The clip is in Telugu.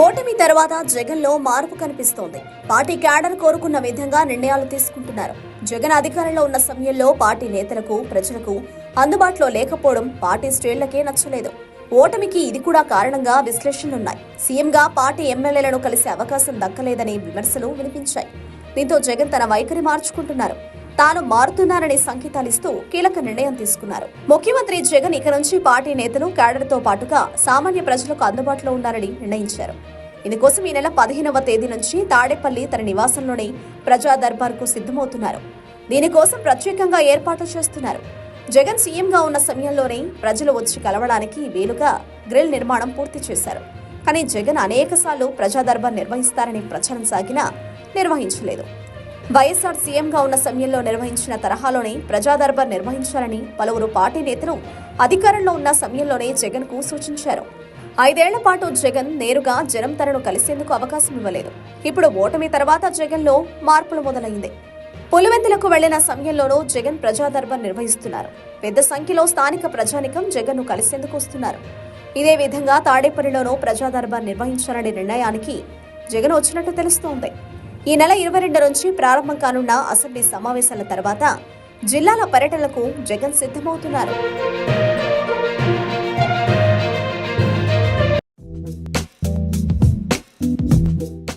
ఓటమి తర్వాత జగన్లో మార్పు కనిపిస్తోంది. పార్టీ క్యాడర్ కోరుకున్న విధంగా నిర్ణయాలు తీసుకుంటున్నారు. జగన్ అధికారంలో ఉన్న సమయంలో పార్టీ నేతలకు ప్రజలకు అందుబాటులో లేకపోవడం పార్టీ శ్రేణులకే నచ్చలేదు. ఓటమికి ఇది కూడా కారణంగా విశ్లేషణలున్నాయి. సీఎంగా పార్టీ ఎమ్మెల్యేలను కలిసే అవకాశం దక్కలేదనే విమర్శలు వినిపించాయి. దీంతో జగన్ తన వైఖరి మార్చుకుంటున్నారు. తాను మారుతున్నారనే సంకేతాలిస్తూ కీలక నిర్ణయం తీసుకున్నారు. ముఖ్యమంత్రి జగన్ ఇక నుంచి పార్టీ నేతలు క్యాడర్తో పాటుగా సామాన్య ప్రజలకు అందుబాటులో ఉండాలని నిర్ణయించారు. ఇందుకోసం ఈ నెల పదిహేనవ తేదీ నుంచి తాడేపల్లి తన నివాసంలోని ప్రజా దర్బార్కు సిద్ధమవుతున్నారు. దీనికోసం ప్రత్యేకంగా ఏర్పాట్లు చేస్తున్నారు. జగన్ సీఎంగా ఉన్న సమయంలోనే ప్రజలు వచ్చి కలవడానికి వీలుగా గ్రిల్ నిర్మాణం పూర్తి చేశారు. కానీ జగన్ అనేకసార్లు ప్రజా దర్బార్ నిర్వహిస్తారని ప్రచారం సాగినా నిర్వహించలేదు. వైఎస్ఆర్ సీఎంగా ఉన్న సమయంలో నిర్వహించిన తరహాలోనే ప్రజాదర్బార్ నిర్వహించాలని పలువురు పార్టీ నేతలు అధికారంలో ఉన్న సమయంలోనే జగన్కు సూచించారు. ఐదేళ్ళ పాటు జగన్ నేరుగా జనం తనను కలిసేందుకు అవకాశం ఇవ్వలేదు. ఇప్పుడు ఓటమి తర్వాత జగన్లో మార్పులు మొదలైంది. పులివెందులకు వెళ్ళిన సమయంలోనూ జగన్ ప్రజాదర్బార్ నిర్వహిస్తున్నారు. పెద్ద సంఖ్యలో స్థానిక ప్రజానికం జగన్ను కలిసేందుకు వస్తున్నారు. ఇదే విధంగా తాడేపల్లిలోనూ ప్రజాదర్బార్ నిర్వహించాలనే నిర్ణయానికి జగన్ వచ్చినట్టు తెలుస్తోంది. ఈ నెల ఇరవై రెండు నుంచి ప్రారంభం కానున్న అసెంబ్లీ సమావేశాల తర్వాత జిల్లాల పర్యటనలకు జగన్ సిద్ధమవుతున్నారు.